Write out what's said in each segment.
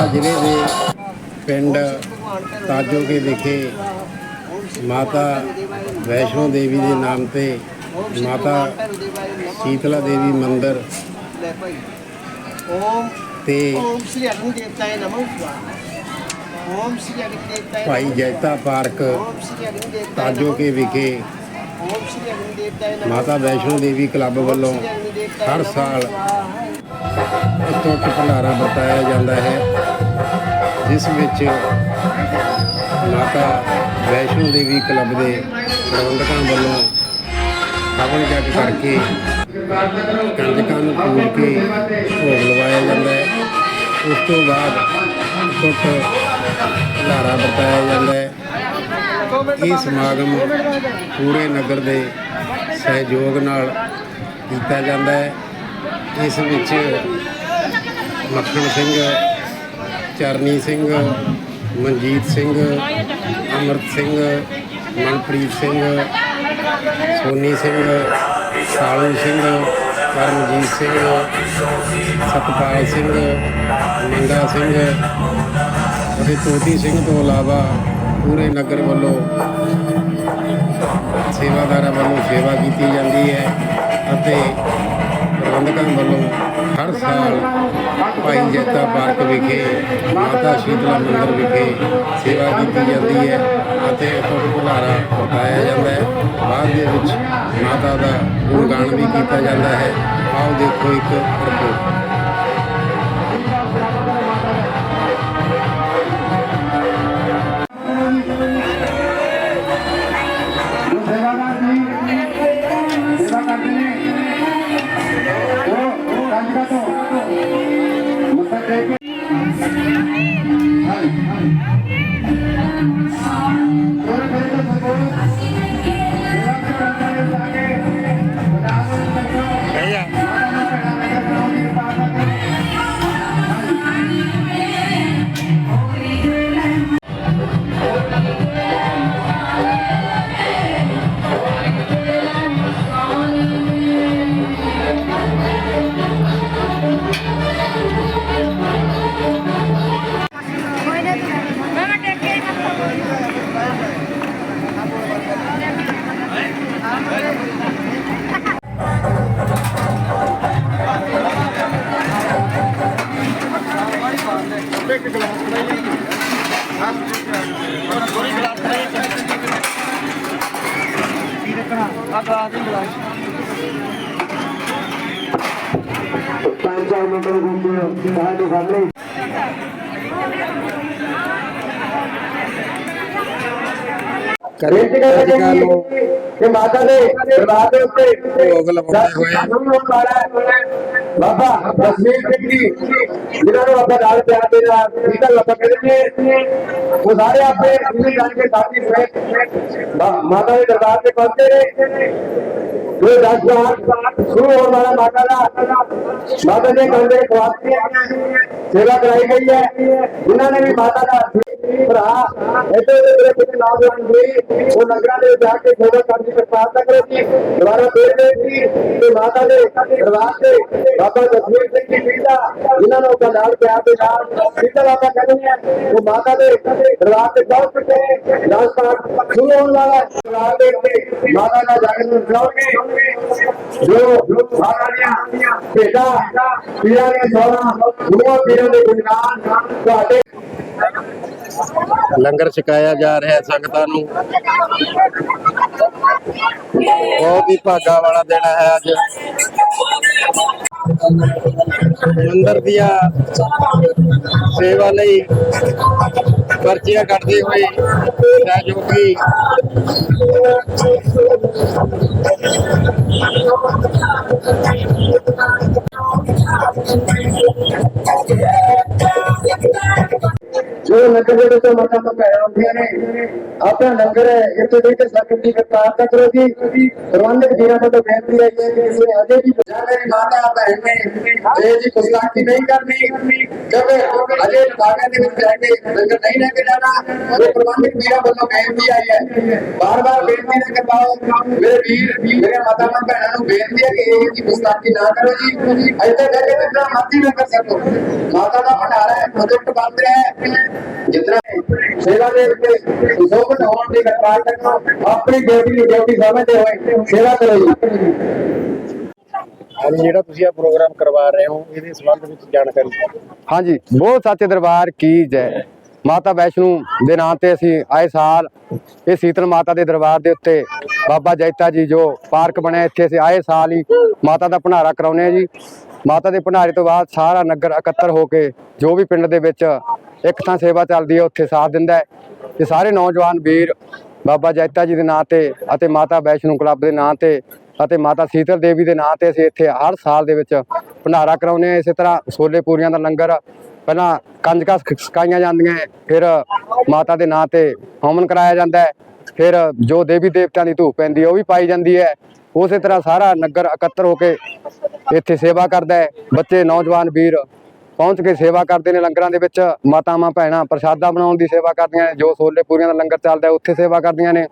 ਬਰਨਾਲਾ ਜ਼ਿਲ੍ਹੇ ਦੇ ਪਿੰਡ ਤਾਜੋਕੇ ਵਿਖੇ ਮਾਤਾ ਵੈਸ਼ਨੋ ਦੇਵੀ ਦੇ ਨਾਮ ਤੇ ਮਾਤਾ ਸ਼ੀਤਲਾ ਦੇਵੀ ਮੰਦਿਰ ਭਾਈ ਓਮ ਤੇ ਓਮ ਸ੍ਰੀ ਅਗਨੀ ਦੇਵਤਾਏ ਨਮः ਓਮ ਸ੍ਰੀ ਅਗਨੀ ਦੇਵਤਾਏ ਭਾਈ ਜੈਤਾ ਪਾਰਕ ਓਮ ਸ੍ਰੀ ਤਾਜੋਕੇ ਵਿਖੇ ਮਾਤਾ ਵੈਸ਼ਨੋ ਦੇਵੀ ਕਲੱਬ ਵੱਲੋਂ ਹਰ ਸਾਲ ਸਵਾਹਾ। ਭੰਡਾਰਾ ਵਰਤਾਇਆ ਜਾਂਦਾ ਹੈ, ਜਿਸ ਵਿੱਚ ਮਾਤਾ ਵੈਸ਼ਨੋ ਦੇਵੀ ਕਲੱਬ ਦੇ ਪ੍ਰਬੰਧਕਾਂ ਵੱਲੋਂ ਹਵਨ ਜਗ ਕਰਕੇ ਕੰਜਕਾਂ ਨੂੰ ਪੂਜ ਕੇ ਭੋਗ ਲਵਾਇਆ ਜਾਂਦਾ ਹੈ ਉਸ ਤੋਂ ਬਾਅਦ ਟੁੱਟ ਭੰਡਾਰਾ ਵਰਤਾਇਆ ਜਾਂਦਾ ਹੈ ਇਹ ਸਮਾਗਮ ਪੂਰੇ ਨਗਰ ਦੇ ਸਹਿਯੋਗ ਨਾਲ ਕੀਤਾ ਜਾਂਦਾ ਹੈ। ਇਸ ਵਿੱਚ ਮੱਖਣ ਸਿੰਘ ਚਰਨੀ ਸਿੰਘ ਮਨਜੀਤ ਸਿੰਘ ਅਮਰਤ ਸਿੰਘ ਮਨਪ੍ਰੀਤ ਸਿੰਘ ਸੋਨੀ ਸਿੰਘ ਸਾਲੂ ਸਿੰਘ ਕਰਮਜੀਤ ਸਿੰਘ ਸਤਪਾਲ ਸਿੰਘ ਮੰਗਾ ਸਿੰਘ ਅਤੇ ਤੋਤੀ ਸਿੰਘ ਤੋਂ ਇਲਾਵਾ ਪੂਰੇ ਨਗਰ ਵੱਲੋਂ ਸੇਵਾਦਾਰਾਂ ਵੱਲੋਂ ਸੇਵਾ ਕੀਤੀ ਜਾਂਦੀ ਹੈ ਅਤੇ ਪ੍ਰਬੰਧਕਾਂ ਵੱਲੋਂ ਹਰ ਸਾਲ ਭਾਈ ਜੈਤਾ ਪਾਰਕ ਵਿਖੇ, ਮਾਤਾ ਸ਼ੀਤਲਾ ਮੰਦਿਰ ਵਿਖੇ ਸੇਵਾ ਕੀਤੀ ਜਾਂਦੀ ਹੈ ਅਤੇ ਟੁੱਟ ਭੁਲਾਰਾ ਪਕਾਇਆ ਜਾਂਦਾ ਹੈ। ਬਾਅਦ ਦੇ ਵਿੱਚ ਮਾਤਾ ਦਾ ਗੁਣਗਾਨ ਵੀ ਕੀਤਾ ਜਾਂਦਾ ਹੈ। ਆਓ ਦੇਖੋ ਇੱਕ ਰਿਪੋਰਟ। ਨਾਲ ਪਿਆਰ ਦੇ ਨਾਲ ਸੀਤਲ ਆਪਾਂ ਕਹਿੰਦੇ ਨੇ ਉਹ ਸਾਰੇ ਆਪਣੇ ਜਿੰਨੇ ਜਾਣ ਕੇ ਸਾਥੀ ਸਮੇਤ ਮਾ- ਮਾਤਾ ਦੇ ਦਰਬਾਰ ਤੇ ਪਹੁੰਚੇ ਨੇ ਜੋ ਦਸ ਵਾਰ ਸ਼ੁਰੂ ਹੋਣ ਵਾਲਾ ਮਾਤਾ ਦਾ ਮਾਤਾ ਦੇ ਘਰ ਦੇ ਖਵਾਸੀ ਸੇਵਾ ਕਰਾਈ ਗਈ ਹੈ ਜਿਨ੍ਹਾਂ ਨੇ ਵੀ ਮਾਤਾ ਦਾ ਭਰਾ ਇੱਥੇ ਦੇ ਮੇਰੇ ਕੁਝ ਨੌਜਵਾਨ ਜੀ ਉਹ ਨਗਰਾਂ ਦੇ ਜਾ ਕੇ ਸੇਵਾ ਕਰਨ ਦੀ ਪ੍ਰਾਰਥਨਾ ਕਰੋ ਜੀ। ਦੁਬਾਰਾ ਫੇਰ ਬੇਨਤੀ ਕਿ ਮਾਤਾ ਦੇ ਦਰਬਾਰ ਤੇ ਬਾਬਾ ਜਸਵੀਰ ਸਿੰਘ ਜੀ ਪੀਤਾ ਜਿਨ੍ਹਾਂ ਨੂੰ ਆਪਾਂ ਪਿਆਰ ਦੇ ਨਾਲ ਸੀਤਲ ਆਪਾਂ ਕਹਿੰਦੇ ਆ, ਉਹ ਮਾਤਾ ਦੇ ਦਰਬਾਰ ਤੇ ਪਹੁੰਚ ਚੁੱਕੇ ਨੇ। ਰਾਜਸਥਾਨ ਸ਼ੁਰੂ ਹੋਣ ਵਾਲਾ ਦਰਬਾਰ ਦੇ ਉੱਤੇ ਮਾਤਾ ਦਾ ਜਾਗਰ ਨੂੰ ਬੁਲਾਓਗੇ ਜੋ ਮਾਤਾ ਭੇਟਾ ਪੀਰਾਂ ਦੇ ਸੋਨਾ ਗੁਰੂਆਂ, ਪੀਰਾਂ ਦੇ ਗੁਣਗਾਨ, ਤੁਹਾਡੇ ਲੰਗਰ ਛਕਾਇਆ ਜਾ ਰਿਹਾ ਸੰਗਤਾਂ ਨੂੰ। ਬਹੁਤ ਹੀ ਭਾਗਾ ਵਾਲਾ ਦਿਨ ਹੈ ਅੱਜ। ਮੰਦਰ ਦੀਆਂ ਸੇਵਾ ਲਈ ਪਰਚੀਆਂ ਕੱਟਦੇ ਹੋਏ ਸਹਿਯੋਗੀ ਜੋ ਲੰਗਰ ਦੇ ਵਿੱਚ ਮਾਤਾ ਤੋਂ ਭੈਣਾਂ ਹੁੰਦੀਆਂ ਨੇ, ਆਪਣਾ ਲੰਗਰ ਹੈ, ਇੱਥੇ ਦੇ ਕੇ ਸੰਗਤ ਦੀ ਪ੍ਰਾਰਥਨਾ ਕਰੋ ਜੀ। ਪ੍ਰਬੰਧਕ ਜੀਰਾਂ ਵੱਲੋਂ ਬੇਨਤੀ ਹੈ ਕਿ ਕਿਸੇ ਨੇ ਅਜੇ ਵੀ ਜਾਂ ਮੇਰੀ ਮਾਤਾ ਭੈਣ ਨੇ ਇਹ ਜੀ ਗੁਸਤਾਖੀ ਨਹੀਂ ਕਰਨੀ ਜਦ ਅਜੇ ਬਾਗਾਂ ਦੇ ਵਿੱਚ ਜਾ ਕੇ ਲੰਗਰ ਨਹੀਂ ਲੈ ਕੇ ਜਾਣਾ ਉਹ ਪ੍ਰਬੰਧਕ ਜੀਰਾਂ ਵੱਲੋਂ ਬੇਨਤੀ ਆਈ ਹੈ। ਬਾਰ-ਬਾਰ ਬੇਨਤੀ ਨਾ ਕਰਵਾਓ। ਮੇਰੇ ਵੀਰ, ਮੇਰੇ ਮਾਤਾਵਾਂ ਭੈਣਾਂ ਨੂੰ ਬੇਨਤੀ ਹੈ ਕਿ ਇਹ ਜੀ ਗੁਸਤਾਖੀ ਨਾ ਕਰੋ ਜੀ। ਇੱਥੇ ਬਹਿ ਕੇ ਜਿੰਨਾ ਮਰਜ਼ੀ ਕਰ ਸਕੋ। ਮਾਤਾ ਦਾ ਭੰਡਾਰਾ ਹੈ, ਪ੍ਰੋਜੈਕਟ ਬਣ ਰਿਹਾ ਹੈ। ਜਿਤਨਾ ਸੇਵਾ ਦੇ ਉੱਤੇ ਸੁਸ਼ੋਭਨ ਹੋਣ ਦੀ ਕਰਵਾਰ ਕਰਨਾ ਆਪਣੀ ਡਿਊਟੀ ਨੂੰ ਡਿਊਟੀ ਸਮਝਦੇ ਹੋਏ ਸੇਵਾ ਕਰੋ ਜੀ। ਅੱਜ ਜਿਹੜਾ ਤੁਸੀਂ ਇਹ ਪ੍ਰੋਗਰਾਮ ਕਰਵਾ ਰਹੇ ਹੋ ਇਹਦੇ ਸੰਬੰਧ ਵਿੱਚ ਜਾਣਕਾਰੀ। ਹਾਂਜੀ ਬਹੁਤ ਸੱਚੇ ਦਰਬਾਰ ਕੀ ਜੈ। ਮਾਤਾ ਵੈਸ਼ਨੂ ਦੇ ਨਾਂ ਤੇ ਅਸੀਂ ਆਏ ਸਾਲ ਇਹ ਸੀਤਲ ਮਾਤਾ ਦੇ ਦਰਬਾਰ ਦੇ ਉੱਤੇ ਬਾਬਾ ਜੈਤਾ ਜੀ ਜੋ ਪਾਰਕ ਬਣਿਆ ਇੱਥੇ ਅਸੀਂ ਆਏ ਸਾਲ ਹੀ ਮਾਤਾ ਦਾ ਭੰਡਾਰਾ ਕਰਾਉਂਦੇ ਆ ਜੀ। ਮਾਤਾ ਦੇ ਭੰਡਾਰੇ ਤੋਂ ਬਾਅਦ ਸਾਰਾ ਨਗਰ ਇਕੱਤਰ ਹੋ ਕੇ ਜੋ ਵੀ ਪਿੰਡ ਦੇ ਵਿੱਚ ਇੱਕ ਥਾਂ ਸੇਵਾ ਚੱਲਦੀ ਹੈ, ਉੱਥੇ ਸਾਥ ਦਿੰਦਾ ਹੈ। ਤੇ ਸਾਰੇ ਨੌਜਵਾਨ ਵੀਰ ਬਾਬਾ ਜੈਤਾ ਜੀ ਦੇ ਨਾਂ ਤੇ ਅਤੇ ਮਾਤਾ ਵੈਸ਼ਨੂ ਕਲੱਬ ਦੇ ਨਾਂ ਤੇ ਅਤੇ ਮਾਤਾ ਸੀਤਲ ਦੇਵੀ ਦੇ ਨਾਂ ਤੇ ਅਸੀਂ ਇੱਥੇ ਹਰ ਸਾਲ ਦੇ ਵਿੱਚ ਭੰਡਾਰਾ ਕਰਾਉਂਦੇ ਹਾਂ। ਇਸੇ ਤਰ੍ਹਾਂ ਛੋਲੇ ਪੂਰੀਆਂ ਦਾ ਲੰਗਰ ਪਹਿਲਾਂ ਕੰਜਕਾਂ ਸਿਖ- ਜਾਂਦੀਆਂ ਫਿਰ ਮਾਤਾ ਦੇ ਨਾਂ ਤੇ ਹਵਨ ਕਰਾਇਆ ਜਾਂਦਾ ਹੈ, ਫਿਰ ਜੋ ਦੇਵੀ ਦੇਵਤਿਆਂ ਦੀ ਧੂਪ ਪੈਂਦੀ ਹੈ, ਉਹ ਵੀ ਪਾਈ ਜਾਂਦੀ ਹੈ। ਉਸੇ ਤਰ੍ਹਾਂ ਸਾਰਾ ਨਗਰ ਇਕੱਤਰ ਹੋ ਕੇ ਇੱਥੇ ਸੇਵਾ ਕਰਦਾ ਹੈ। ਬੱਚੇ, ਨੌਜਵਾਨ, ਵੀਰ ਪਹੁੰਚ ਕੇ ਸੇਵਾ ਕਰਦੇ ਨੇ ਲੰਗਰਾਂ ਦੇ ਵਿੱਚ। ਮਾਤਾਵਾਂ, ਭੈਣਾਂ ਪ੍ਰਸ਼ਾਦਾ ਬਣਾਉਣ ਦੀ ਸੇਵਾ ਕਰਦੀਆਂ ਨੇ। ਜੋ ਛੋਲੇ ਪੂਰੀਆਂ ਦਾ ਲੰਗਰ ਚੱਲਦਾ ਉੱਥੇ ਸੇਵਾ ਕਰਦੀਆਂ ਨੇ।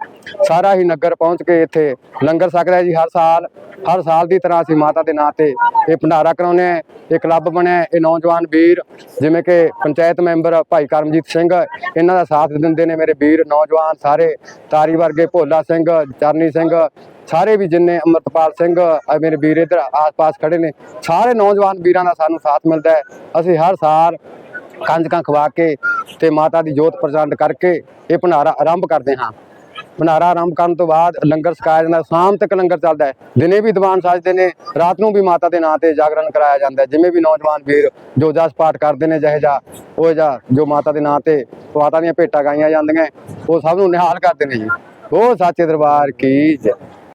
ਸਾਰਾ ਹੀ ਨਗਰ ਪਹੁੰਚ ਕੇ ਇੱਥੇ ਲੰਗਰ ਸਕਦਾ ਜੀ। ਹਰ ਸਾਲ ਹਰ ਸਾਲ ਦੀ ਤਰ੍ਹਾਂ ਅਸੀਂ ਮਾਤਾ ਦੇ ਨਾਂ ਤੇ ਇਹ ਭੰਡਾਰਾ ਕਰਾਉਂਦੇ ਹਾਂ। ਇਹ ਕਲੱਬ ਬਣਿਆ ਇਹ ਨੌਜਵਾਨ ਵੀਰ, ਜਿਵੇਂ ਕਿ ਪੰਚਾਇਤ ਮੈਂਬਰ ਭਾਈ ਕਰਮਜੀਤ ਸਿੰਘ, ਇਹਨਾਂ ਦਾ ਸਾਥ ਦਿੰਦੇ ਨੇ ਮੇਰੇ ਵੀਰ, ਨੌਜਵਾਨ ਸਾਰੇ। ਤਾਰੀ ਵਰਗੇ ਭੋਲਾ ਸਿੰਘ, ਚਰਨੀ ਸਿੰਘ ਸਾਰੇ ਵੀ ਜਿੰਨੇ ਅਮਰਤਪਾਲ ਸਿੰਘ ਮੇਰੇ ਵੀਰ ਇੱਧਰ ਆਸ-ਪਾਸ ਖੜੇ ਨੇ, ਸਾਰੇ ਨੌਜਵਾਨ ਵੀਰਾਂ ਦਾ ਸਾਨੂੰ ਸਾਥ ਮਿਲਦਾ ਹੈ। ਅਸੀਂ ਹਰ ਸਾਲ ਕੰਜਕਾਂ ਖਵਾ ਕੇ ਤੇ ਮਾਤਾ ਦੀ ਜੋਤ ਪ੍ਰਚੰਡ ਕਰਕੇ ਇਹ ਭੰਡਾਰਾ ਆਰੰਭ ਕਰਦੇ ਹਾਂ। ਭੰਡਾਰਾ ਆਰੰਭ ਕਰਨ ਤੋਂ ਬਾਅਦ ਲੰਗਰ ਛਕਾਇਆ ਜਾਂਦਾ, ਸ਼ਾਮ ਤੱਕ ਲੰਗਰ ਚੱਲਦਾ ਹੈ। ਦਿਨੇ ਵੀ ਦੀਵਾਨ ਸਜਦੇ ਨੇ, ਰਾਤ ਨੂੰ ਵੀ ਮਾਤਾ ਦੇ ਨਾਂ ਤੇ ਜਾਗਰਣ ਕਰਾਇਆ ਜਾਂਦਾ ਹੈ। ਜਿਵੇਂ ਵੀ ਨੌਜਵਾਨ ਵੀਰ ਜੋ ਜਸ ਪਾਠ ਕਰਦੇ ਨੇ, ਜਿਹੇ ਜਾ ਉਹ ਜਾ ਜੋ ਮਾਤਾ ਦੇ ਨਾਂ ਤੇ ਮਾਤਾ ਦੀਆਂ ਭੇਟਾਂ ਗਾਈਆਂ ਜਾਂਦੀਆਂ ਉਹ ਸਭ ਨੂੰ ਨਿਹਾਲ ਕਰਦੇ ਨੇ ਜੀ। ਉਹ ਸੱਚੇ ਦਰਬਾਰ ਕੀ ਜੈ।